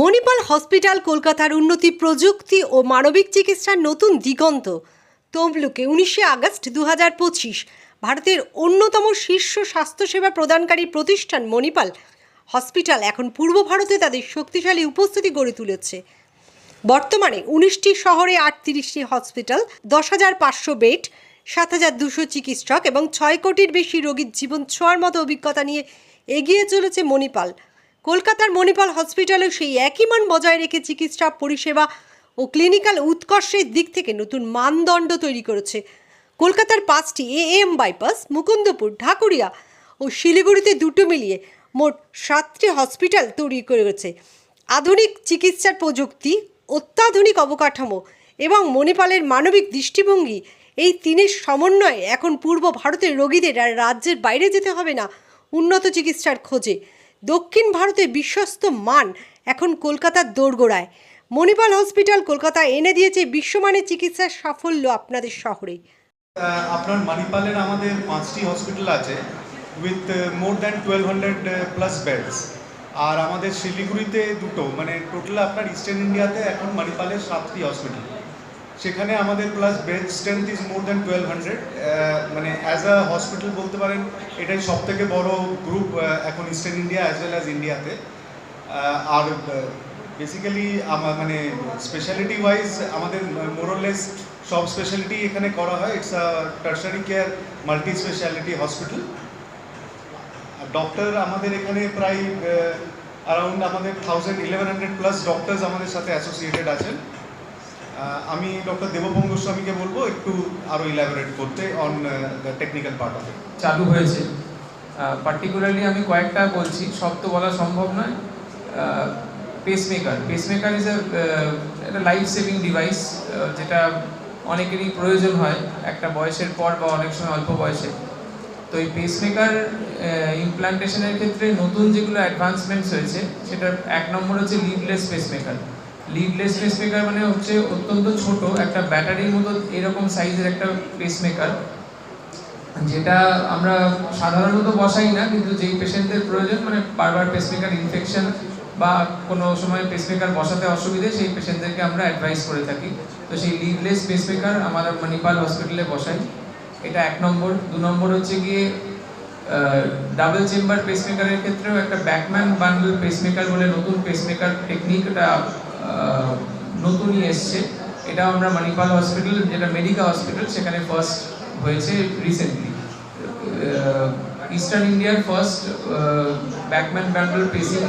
Manipal hospital, কলকাতার উন্নতি প্রযুক্তি ও মানবিক চিকিৎসার নতুন দিগন্ত। তমলুকে উনিশে আগস্ট দু হাজার পঁচিশ ভারতের অন্যতম শীর্ষ স্বাস্থ্যসেবা প্রদানকারী প্রতিষ্ঠান মণিপাল হসপিটাল এখন পূর্ব ভারতে তাদের শক্তিশালী উপস্থিতি গড়ে তুলেছে। বর্তমানে উনিশটি শহরে আটত্রিশটি হসপিটাল, দশ হাজার পাঁচশো বেড, সাত হাজার দুশো চিকিৎসক এবং ছয় কোটির বেশি রোগীর জীবন ছোঁয়ার মতো অভিজ্ঞতা নিয়ে এগিয়ে চলেছে মণিপাল। কলকাতার মণিপাল হসপিটালেও সেই একই মান বজায় রেখে চিকিৎসা, পরিষেবা ও ক্লিনিক্যাল উৎকর্ষের দিক থেকে নতুন মানদণ্ড তৈরি করেছে কলকাতার পাঁচটি E M bypass, Mukundapur, Dhakuria ও শিলিগুড়িতে দুটো মিলিয়ে মোট সাতটি হসপিটাল তৈরি করেছে। আধুনিক চিকিৎসার প্রযুক্তি, অত্যাধুনিক অবকাঠামো এবং মণিপালের মানবিক দৃষ্টিভঙ্গি এই তিনের সমন্বয়ে এখন পূর্ব ভারতের রোগীদের আর রাজ্যের বাইরে যেতে হবে না উন্নত চিকিৎসার খোঁজে। দক্ষিণ ভারতে বিশ্বস্ত মান এখন কলকাতার দোরগোড়ায়। মণিপাল হসপিটাল কলকাতা এনে দিয়েছে বিশ্বমানের চিকিৎসার সাফল্য আপনাদের শহরে। আপনার মণিপালের আমাদের পাঁচটি হসপিটাল আছে with more than twelve hundred plus beds. আর আমাদের শিলিগুড়িতে দুটো মানে টোটাল আপনার ইস্টার্ন ইন্ডিয়াতে এখন মণিপালের সাতটি হসপিটাল। সেখানে আমাদের plus bed strength is more than twelve hundred মানে অ্যাজ আ হসপিটাল বলতে পারেন, এটাই সব থেকে বড় গ্রুপ এখন eastern India as well as ইন্ডিয়াতে আর বেসিক্যালি আমার মানে স্পেশালিটি ওয়াইজ আমাদের মোরলেস সব স্পেশালিটি এখানে করা হয়। It's a tertiary care multi speciality hospital doctor আমাদের এখানে প্রায় অ্যারাউন্ড আমাদের thousand eleven hundred plus doctors আমাদের সাথে অ্যাসোসিয়েটেড আছেন। আমি ডক্টর দেবভঙ্গ গোস্বামীকে বলব একটু আরও ইলাবোরেট করতে on the technical part of চালু হয়েছে। পার্টিকুলারলি আমি কয়েকটা বলছি। সব তো বলা সম্ভব নয়। পেসমেকার পেসমেকার ইজ একটা লাইফ সেভিং ডিভাইস যেটা অনেকেরই প্রয়োজন হয় একটা বয়সের পর বা অনেক সময় অল্প বয়সে। তো এই পেসমেকার ইমপ্লান্টেশনের ক্ষেত্রে নতুন যেগুলো অ্যাডভান্সমেন্টস হয়েছে, সেটার এক নম্বর হচ্ছে লিডলেস পেসমেকার লিডলেস পেসমেকার মানে হচ্ছে অত্যন্ত ছোট, একটা ব্যাটারির মতো এরকম সাইজের একটা পেসমেকার যেটা আমরা সাধারণত বসাই না, কিন্তু যেই পেশেন্টদের প্রয়োজন মানে বারবার পেসমেকার ইনফেকশন বা কোনো সময় পেসমেকার বসাতে অসুবিধে, সেই পেশেন্টদেরকে আমরা অ্যাডভাইস করে থাকি। তো সেই লিডলেস পেসমেকার আমরা মণিপাল হসপিটালে বসাই। এটা এক নম্বর। দু নম্বর হচ্ছে গিয়ে ডাবল চেম্বার পেসমেকারের ক্ষেত্রেও একটা ব্যাকম্যান বান্ডল পেসমেকার বলে নতুন পেসমেকার টেকনিকটা নতুনই এসছে। এটা আমরা মণিপাল হসপিটাল যেটা মেডিকা হসপিটাল সেখানে ফার্স্ট হয়েছে রিসেন্টলি ইস্টার্ন ইন্ডিয়ার ফার্স্ট ব্যাকম্যান ব্যান্ডল পেসিং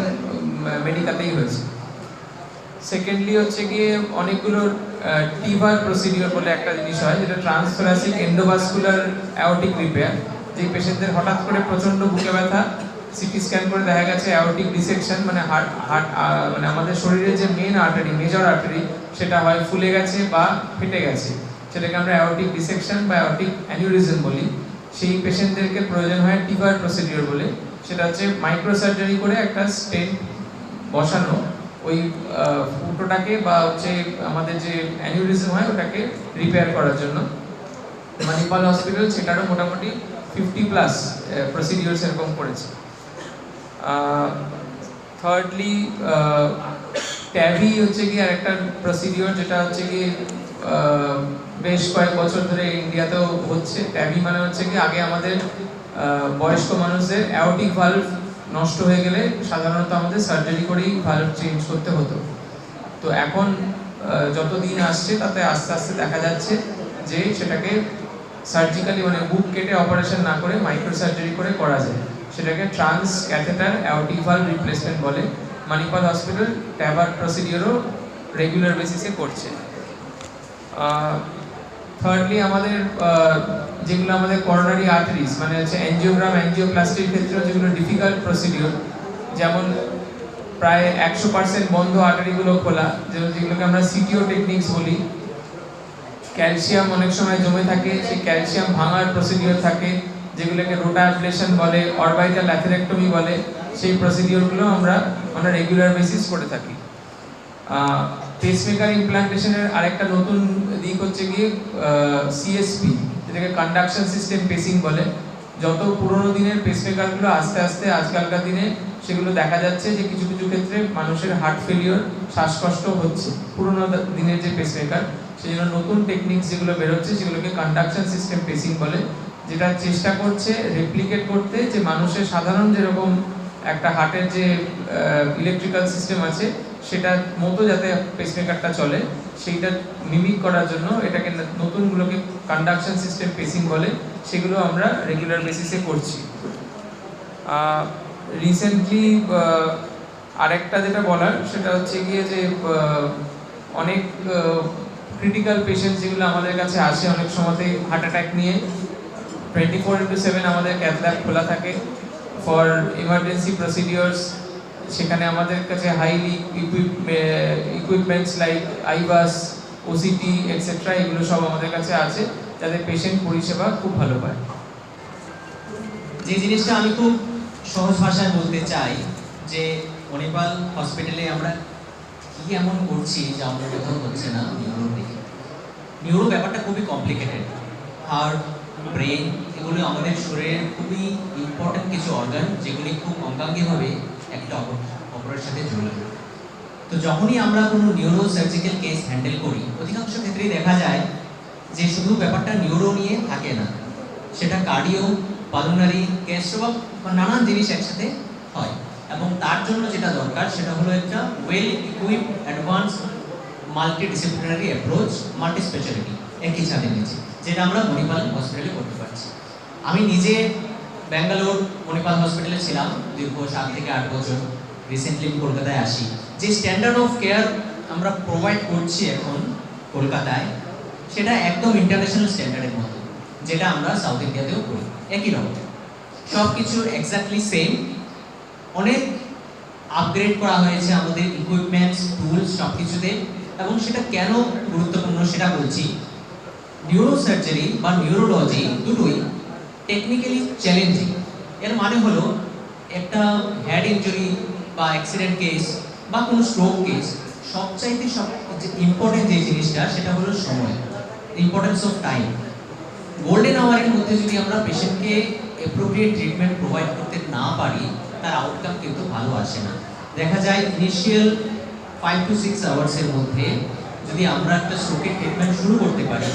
মেডিকাতেই হয়েছে। সেকেন্ডলি হচ্ছে গিয়ে অনেকগুলো টিভার প্রসিডিওর বলে একটা জিনিস হয়, যেটা ট্রান্সফেরাসিক এন্ডোভাস্কুলার অ্যাওটিক রিপেয়ার যে পেশেন্টদের হঠাৎ করে প্রচণ্ড বুকে ব্যথা সিটি স্ক্যান করে দেখা গেছে অ্যাওটিক ডিসেকশন মানে হার্ট হার্ট মানে আমাদের শরীরের যে মেন আর্টারি মেজর আর্টারি সেটা হয় ফুলে গেছে বা ফেটে গেছে। সেটাকে আমরা অ্যাওটিক ডিসেকশন বা অ্যাওটিক অ্যানিউরিজম বলি। সেই পেশেন্টদেরকে প্রয়োজন হয় টিভার প্রসিডিওর বলে। সেটা হচ্ছে মাইক্রো সার্জারি করে একটা স্টেন্ট বসানো। ওই ফুটোটাকে বা হচ্ছে আমাদের যে অ্যানিউরিজম হয়, ওটাকে রিপেয়ার করার জন্য। মানিপাল হসপিটাল সেটারও মোটামুটি ফিফটি প্লাস প্রসিডিওর এরকম করেছে। থার্ডলি ট্যাভি হচ্ছে কি আরেকটা প্রসিডিওর যেটা হচ্ছে কি বেশ কয়েক বছর ধরে ইন্ডিয়াতেও হচ্ছে। ট্যাভি মানে হচ্ছে কি আগে আমাদের বয়স্ক মানুষদের অ্যাওটিক ভালভ নষ্ট হয়ে গেলে সাধারণত আমাদের সার্জারি করেই ভালভ চেঞ্জ করতে হতো। তো এখন যত দিন আসছে তাতে আস্তে আস্তে দেখা যাচ্ছে যে সেটাকে সার্জিক্যালি মানে বুক কেটে অপারেশন না করে মাইক্রো সার্জারি করে করা যায়। সেটাকে transcatheter aortic valve replacement বলে মানিপাল হসপিটাল ট্যাবার প্রসিডিওরও রেগুলার বেসিসে করছে। থার্ডলি আমাদের যেগুলো আমাদের করোনারি আর্টারিজ মানে হচ্ছে অ্যাঞ্জিওগ্রাম অ্যাঞ্জিওপ্লাস্টির ক্ষেত্রেও যেগুলো ডিফিকাল্ট প্রসিডিওর যেমন প্রায় একশো পার্সেন্ট বন্ধ আর্টারিগুলো খোলা, যেমন যেগুলোকে আমরা সিটিও টেকনিক্স বলি। ক্যালসিয়াম অনেক সময় জমে থাকে, সেই ক্যালসিয়াম ভাঙার প্রসিডিওর থাকে। যেগুলোকে রোটা অ্যাবলেশন বলে, অরবাইটাল অ্যাথেরেক্টমি বলে, সেই প্রসিডিওরগুলো আমরা আমরা রেগুলার বেসিস করে থাকি। পেসমেকার ইমপ্লান্টেশনের আরেকটা নতুন দিক হচ্ছে গিয়ে সিএসপি যেটাকে কন্ডাকশন সিস্টেম পেসিং বলে। যত পুরোনো দিনের পেসমেকারগুলো আস্তে আস্তে আজকালকার দিনে, সেগুলো দেখা যাচ্ছে যে কিছু কিছু ক্ষেত্রে মানুষের হার্ট ফেলিওর শ্বাসকষ্ট হচ্ছে পুরোনো দিনের যে পেসমেকার সেই জন্য নতুন টেকনিক্স যেগুলো বেরোচ্ছে, সেগুলোকে কন্ডাকশন সিস্টেম পেসিং বলে। যেটা চেষ্টা করছে রেপ্লিকেট করতে যে মানুষের সাধারণ যেরকম একটা হার্টের যে ইলেকট্রিক্যাল সিস্টেম আছে, সেটার মতো যাতে পেসমেকারটা চলে, সেইটা মিমিক করার জন্য এটাকে নতুনগুলোকে কন্ডাকশন সিস্টেম পেসিং বলে, সেগুলো আমরা রেগুলার বেসিসে করছি। রিসেন্টলি আরেকটা যেটা বলার, সেটা হচ্ছে গিয়ে যে অনেক ক্রিটিক্যাল পেশেন্ট যেগুলো আমাদের কাছে আসে অনেক সময়তেই হার্ট অ্যাটাক নিয়ে টোয়েন্টি ফোর ইন্টু সেভেন আমাদের ক্যাথ ল্যাব খোলা থাকে ফর ইমার্জেন্সি প্রসিডিওর্স সেখানে আমাদের কাছে highly equipments like IVUS OCT etcetera এগুলো সব আমাদের কাছে আছে, যাতে পেশেন্ট পরিষেবা খুব ভালো পায়। যে জিনিসটা আমি খুব সহজ ভাষায় বলতে চাই, যে মণিপাল হসপিটালে আমরা কি এমন করছি যে আমরা কোথাও হচ্ছে না? নিউরো নিউরো ব্যাপারটা খুবই কমপ্লিকেটেড হার্ট ব্রেন এগুলো আমাদের শরীরের খুবই ইম্পর্টেন্ট কিছু অর্গান যেগুলি খুব অঙ্গাঙ্গিভাবে একটা অপর অপরের সাথে জড়িত। তো যখনই আমরা কোনো নিউরো সার্জিক্যাল কেস হ্যান্ডেল করি, অধিকাংশ ক্ষেত্রেই দেখা যায় যে শুধু ব্যাপারটা নিউরো নিয়ে থাকে না, সেটা কার্ডিও পালনারি গ্যাস্ট্রো বা নানান জিনিস একসাথে হয়। এবং তার জন্য যেটা দরকার, সেটা হলো একটা well equip advance multi disciplinary approach multi speciality একই সাথে নিচে, যেটা আমরা মণিপাল হসপিটালে করতে পারছি। আমি নিজে ব্যাঙ্গালোর মণিপাল হসপিটালে ছিলাম, দীর্ঘ সাত থেকে আট বছর। রিসেন্টলি কলকাতায় আসি। যে স্ট্যান্ডার্ড অফ কেয়ার আমরা প্রোভাইড করছি এখন কলকাতায়, সেটা একদম ইন্টারন্যাশনাল স্ট্যান্ডার্ডের মতো, যেটা আমরা সাউথ ইন্ডিয়াতেও করি। একই রকম। সব কিছু এক্স্যাক্টলি সেম অনেক আপগ্রেড করা হয়েছে আমাদের ইকুইপমেন্টস টুলস সব কিছুতে এবং সেটা কেন গুরুত্বপূর্ণ সেটা বলছি। নিউরোসার্জারি বা নিউরোলজি দুটোই টেকনিক্যালি চ্যালেঞ্জিং এর মানে হলো, একটা হেড ইনজুরি বা অ্যাক্সিডেন্ট কেস বা কোনো স্ট্রোক কেস সবচাইতে সব যে ইম্পর্টেন্ট যে জিনিসটা, সেটা হলো সময় ইম্পর্টেন্স অফ টাইম গোল্ডেন আওয়ারের মধ্যে যদি আমরা পেশেন্টকে অ্যাপ্রোপ্রিয়েট ট্রিটমেন্ট প্রোভাইড করতে না পারি, তার আউটকাম কিন্তু ভালো আসে না। দেখা যায় ইনিশিয়াল ফাইভ টু সিক্স আওয়ার্সের মধ্যে যদি আমরা একটা স্ট্রোকের ট্রিটমেন্ট শুরু করতে পারি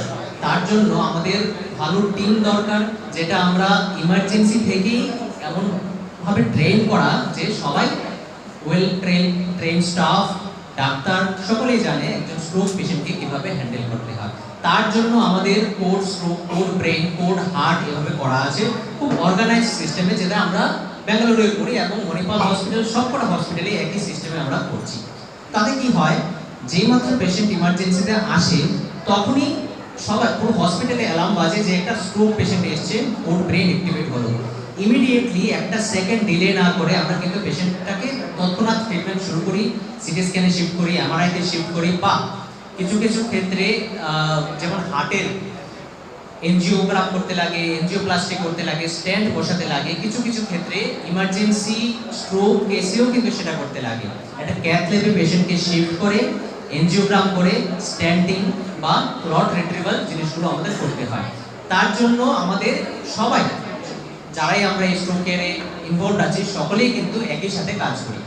তার জন্য আমাদের ভালো টিম দরকার, যেটা আমরা ইমার্জেন্সি থেকেই এমনভাবে ট্রেন করা যে সবাই well train train staff doctor সকলেই জানে একজন স্ট্রোক পেশেন্টকে কীভাবে হ্যান্ডেল করতে হয়। তার জন্য আমাদের code stroke code brain code heart এভাবে করা আছে। খুব অর্গানাইজ সিস্টেমে যেটা আমরা ব্যাঙ্গালোরে করি এবং মণিপাল হসপিটাল সবকটা হসপিটালে একই সিস্টেমে আমরা করছি। তাতে কি হয়, যেই মাত্র পেশেন্ট ইমার্জেন্সিতে আসে, তখনই সবাই পুরো হসপিটালে অ্যালার্ম বাজে যে একটা স্ট্রোক পেশেন্ট এসছে, ওর ব্রেন অ্যাক্টিভেট হলো। ইমিডিয়েটলি একটা সেকেন্ড ডিলে না করে আমরা কিন্তু পেশেন্টটাকে তৎক্ষণাৎ ট্রিটমেন্ট শুরু করি সিটি স্ক্যানে শিফট করি এমআরআইতে শিফট করি, বা কিছু কিছু ক্ষেত্রে যেমন হার্টের এনজিওগ্রাম করতে লাগে এনজিওপ্লাস্টি করতে লাগে স্ট্যান্ড বসাতে লাগে, কিছু কিছু ক্ষেত্রে ইমার্জেন্সি স্ট্রোক কেসেও কিন্তু সেটা করতে লাগে। একটা ক্যাথ পেশেন্টকে শিফট করে এনজিওগ্রাম করে স্ট্যান্ডিং বা ক্লট রিট্রিভাল জিনিসগুলো আমাদের করতে হয়। তার জন্য আমাদের সবাই, যারাই আমরা এই স্ট্রোক কেয়ারে ইনভলভ আছি, সকলেই কিন্তু একই সাথে কাজ করি।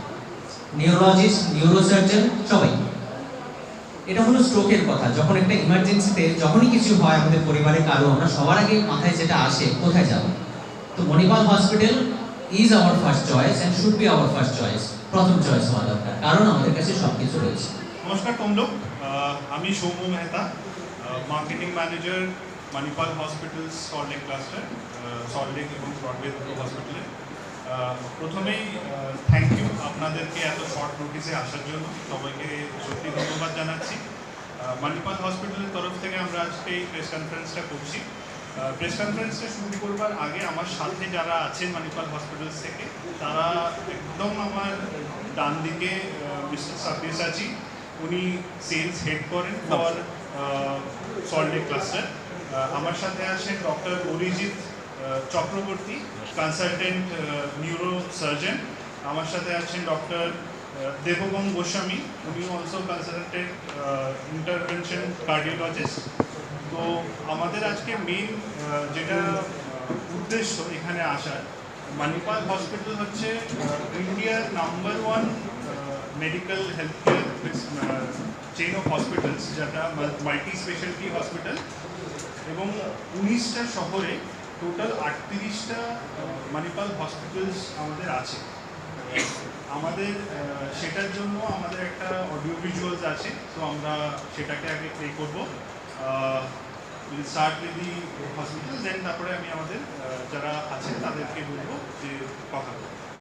নিউরোলজিস্ট নিউরোসার্জন সবাই। এটা হলো স্ট্রোকের কথা। যখন একটা ইমার্জেন্সিতে যখনই কিছু হয় আমাদের পরিবারে কারও, আমরা সবার আগে মাথায় যেটা আসে, কোথায় যাব? তো Manipal hospital is our first choice and should be our first choice প্রথম চয়েস হওয়া দরকার। কারণ আমাদের কাছে সব কিছু রয়েছে। নমস্কার তমলুক আমি Soumya Mehta marketing manager Manipal hospital Salt Lake cluster Salt Lake এবং ব্রডওয়ে দুটো হসপিটালে প্রথমেই থ্যাংক ইউ আপনাদেরকে এত শর্ট নোটিসে আসার জন্য। সবাইকে সত্যি ধন্যবাদ জানাচ্ছি। মানিপাল হসপিটালের তরফ থেকে আমরা আজকে এই প্রেস কনফারেন্সটা করছি। প্রেস কনফারেন্সটা শুরু করবার আগে আমার সাথে যারা আছেন মানিপাল হসপিটালস থেকে, তারা একদম আমার ডান দিকে মিস্টার আছি উনি সেলস হেড করেন ফর সল্টলেক ক্লাস্টার আমার সাথে আছেন doctor Arijit Chakraborty consultant neuro surgeon আমার সাথে আছেন ডক্টর দেবগম গোস্বামী। উনি অলসো কনসালটেন্ট ইন্টারভেনশন কার্ডিওলজিস্ট তো আমাদের আজকে মেন যেটা উদ্দেশ্য এখানে আসার মানিপাল হসপিটাল হচ্ছে ইন্ডিয়ার number one medical health care chain of hospitals যেটা মাল্টি স্পেশালিটি হসপিটাল এবং উনিশটা শহরে টোটাল আটত্রিশটা মানিপাল হসপিটালস আমাদের আছে। আমাদের সেটার জন্য আমাদের একটা অডিও ভিজুয়ালস আছে, তো আমরা সেটাকে আগে প্লে করব। স্টার্ট উইথ হসপিটাল দেন তারপরে আমি আমাদের যারা আছে তাদেরকে বলব যে কথা বলব